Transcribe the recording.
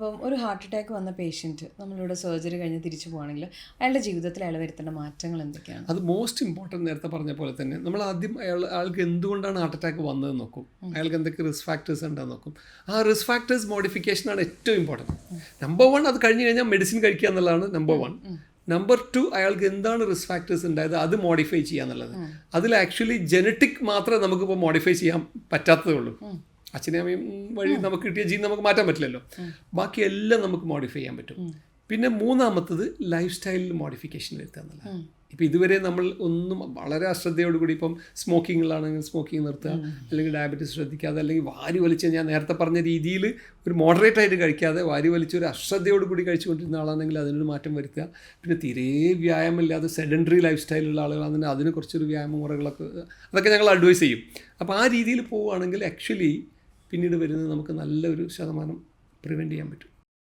അപ്പം ഒരു heart attack വന്ന പേഷ്യന്റ് നമ്മളിവിടെ സർജറി കഴിഞ്ഞ് തിരിച്ചു പോവാണെങ്കിൽ അയാളുടെ ജീവിതത്തിൽ അയാൾ വരുത്തേണ്ട മാറ്റങ്ങൾ എന്തൊക്കെയാണ്? അത് മോസ്റ്റ് ഇമ്പോർട്ടന്റ് നേരത്തെ പറഞ്ഞ പോലെ തന്നെ നമ്മൾ ആദ്യം അയാൾ അയാൾക്ക് എന്തുകൊണ്ടാണ് ഹാർട്ട് അറ്റാക്ക് വന്നതെന്ന് നോക്കും. അയാൾക്ക് എന്തൊക്കെ റിസ്ക് ഫാക്ടേഴ്സ് ഉണ്ടെന്ന് നോക്കും. ആ റിസ്ക് ഫാക്ടേഴ്സ് മോഡിഫിക്കേഷനാണ് ഏറ്റവും ഇമ്പോർട്ടന്റ് നമ്പർ വൺ അത് കഴിഞ്ഞ് കഴിഞ്ഞാൽ മെഡിസിൻ കഴിക്കുക എന്നുള്ളതാണ് നമ്പർ വൺ നമ്പർ ടു അയാൾക്ക് എന്താണ് റിസ്ക് ഫാക്ടേഴ്സ് ഉണ്ടായത് അത് മോഡിഫൈ ചെയ്യുക എന്നുള്ളത്. അതിൽ ആക്ച്വലി ജനറ്റിക് മാത്രമേ നമുക്കിപ്പോൾ മോഡിഫൈ ചെയ്യാൻ പറ്റാത്തതേ ഉള്ളൂ. അച്ഛനെയും അമ്മയും വഴി നമുക്ക് കിട്ടിയ ജീൻ നമുക്ക് മാറ്റാൻ പറ്റില്ലല്ലോ. ബാക്കി എല്ലാം നമുക്ക് മോഡിഫൈ ചെയ്യാൻ പറ്റും. പിന്നെ മൂന്നാമത്തത് ലൈഫ് സ്റ്റൈലിൽ മോഡിഫിക്കേഷൻ വരുത്തുക എന്നുള്ളതാണ്. ഇപ്പം ഇതുവരെ നമ്മൾ ഒന്നും വളരെ അശ്രദ്ധയോടുകൂടി ഇപ്പം സ്മോക്കിങ്ങിലാണെങ്കിൽ സ്മോക്കിംഗ് നിർത്തുക അല്ലെങ്കിൽ ഡയബറ്റീസ് ശ്രദ്ധിക്കാതെ അല്ലെങ്കിൽ വാരി വലിച്ച് ഞാൻ നേരത്തെ പറഞ്ഞ രീതിയിൽ ഒരു മോഡറേറ്റ് ആയിട്ട് കഴിക്കാതെ വാരി വലിച്ച് ഒരു അശ്രദ്ധയോടുകൂടി കഴിച്ചുകൊണ്ടിരുന്ന ആളാണെങ്കിൽ അതിനൊരു മാറ്റം വരുത്തുക. പിന്നെ തീരെ വ്യായാമമില്ലാതെ സെഡൻഡറി ലൈഫ് സ്റ്റൈലുള്ള ആളുകളാണെങ്കിൽ അതിന് കുറച്ചൊരു വ്യായാമ മുറകളൊക്കെ അതൊക്കെ ഞങ്ങൾ അഡ്വൈസ് ചെയ്യും. അപ്പോൾ ആ രീതിയിൽ പോവുകയാണെങ്കിൽ ആക്ച്വലി പിന്നീട് വരുന്നത് നമുക്ക് നല്ലൊരു ശതമാനം പ്രിവെന്റ് ചെയ്യാൻ പറ്റും.